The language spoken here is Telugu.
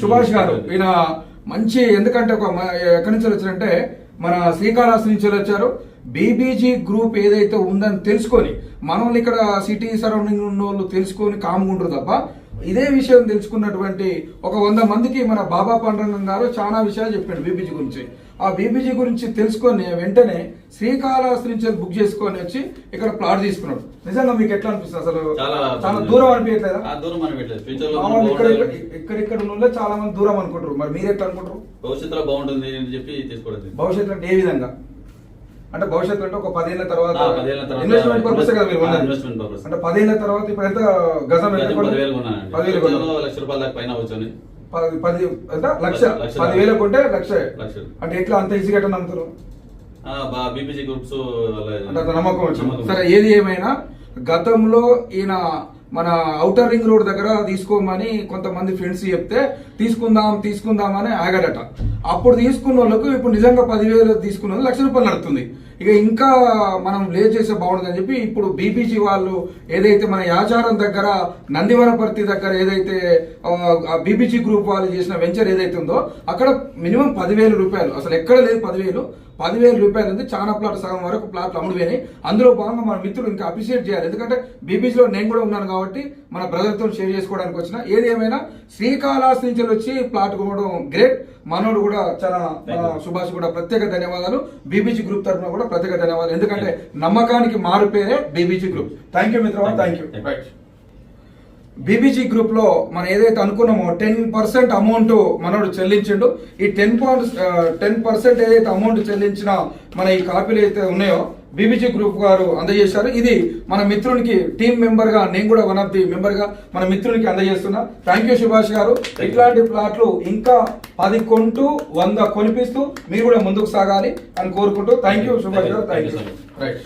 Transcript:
సుభాష్ గారు ఈయన మంచి ఎందుకంటే ఒక ఎక్కడి నుంచి వచ్చారంటే మన శ్రీకాళహస్తి నుంచి వచ్చారు. బీబీజీ గ్రూప్ ఏదైతే ఉందని తెలుసుకొని మనల్ని ఇక్కడ సిటీ సరౌండింగ్ ఉన్న వాళ్ళు తెలుసుకొని కాముకుంటారు తప్ప ఇదే విషయం తెలుసుకున్నటువంటి ఒక వంద మందికి మన బాబా పండ్రంగం గారు చాలా విషయాలు చెప్పాడు బీబీజీ గురించి. ఆ బీబీజీ గురించి తెలుసుకొని వెంటనే శ్రీకాళహస్తి నుంచి బుక్ చేసుకొని వచ్చి ఇక్కడ ప్లాట్ తీసుకున్నాడు. నిజంగా మీకు ఎట్లా అనిపిస్తుంది అసలు? చాలా దూరం అనిపించట్లేదా? ఇక్కడ ఉన్న చాలా మంది దూరం అనుకుంటారు. మరి మీరు ఎట్లా అనుకుంటారు? భవిష్యత్తులో బాగుంటుంది అని చెప్పి తీసుకోవడం భవిష్యత్తు అంటే ఏ విధంగా? అంటే భవిష్యత్తు అంటే ఒక పదేళ్ళ తర్వాత ఇన్వెస్ట్మెంట్ పర్పస్ కదా మీరు? Investment purpose. అంటే పదేళ్ళ తర్వాత ఇప్పుడు ఎంత గజం? పదివేలు లక్ష రూపాయల దాకా పైన వచ్చాను పది పది ఎంత లక్ష. పదివేలు కొంటే లక్ష. అంటే ఎట్లా అంత ఈజీగా ఎట్లా నమ్ముతారు బీపీజీ గ్రూప్స్ అంటే నమ్మకం వచ్చింది సరే ఏది ఏమైనా గతంలో ఈయన మన ఔటర్ రింగ్ రోడ్ దగ్గర తీసుకోమని కొంతమంది ఫ్రెండ్స్ చెప్తే తీసుకుందాం తీసుకుందాం అని ఆగాడట. అప్పుడు తీసుకున్న వాళ్ళకు ఇప్పుడు నిజంగా పదివేలు తీసుకున్న లక్ష రూపాయలు నడుతుంది. ఇక ఇంకా మనం లేట్ చేస్తే బాగుంటుందని చెప్పి ఇప్పుడు బీబీజీ వాళ్ళు ఏదైతే మన యాచారం దగ్గర నందివరపర్తి దగ్గర ఏదైతే బీబీజీ గ్రూప్ వాళ్ళు చేసిన వెంచర్ ఏదైతే ఉందో అక్కడ మినిమం పదివేల రూపాయలు అసలు ఎక్కడ లేదు పదివేలు పదివేల రూపాయలు ఉంది చాలా ప్లాట్ సగం వరకు ప్లాట్లు అమ్ముడుపోయినాయి. అందులో భాగంగా మన మిత్రులు ఇంకా అప్రిషియేట్ చేయాలి. ఎందుకంటే బీబీసీలో నేను కూడా ఉన్నాను కాబట్టి మన బ్రదర్తో షేర్ చేసుకోవడానికి వచ్చిన ఏది ఏమైనా శ్రీకాళహస్తి నుంచి వచ్చి ప్లాట్ కొనడం గ్రేట్. మనోడు కూడా చాలా సుభాష్ కూడా ప్రత్యేక ధన్యవాదాలు. బీబీజీ గ్రూప్ తరఫున కూడా ప్రత్యేక ధన్యవాదాలు. ఎందుకంటే నమ్మకానికి మారు పేరే బీబీజీ గ్రూప్. థ్యాంక్ యూ మిత్రమా. థ్యాంక్ యూ బీబీజీ గ్రూప్లో మనం ఏదైతే అనుకున్నామో టెన్ పర్సెంట్ అమౌంట్ మనోడు చెల్లించిండు. ఈ టెన్ టెన్ పర్సెంట్ ఏదైతే అమౌంట్ చెల్లించిన మన ఈ కాపీలు అయితే ఉన్నాయో బీబీజీ గ్రూప్ గారు అందజేశారు. ఇది మన మిత్రునికి టీం మెంబర్గా నేను కూడా వన్ ఆఫ్ ది మెంబర్గా మన మిత్రునికి అందజేస్తున్నా. Thank you Subhash garu. ఇట్లాంటి ప్లాట్లు ఇంకా పది కొంటూ వంద కొనిపిస్తూ మీరు కూడా ముందుకు సాగాలి అని కోరుకుంటూ థ్యాంక్ యూ సుభాష్ గారు. Thank you right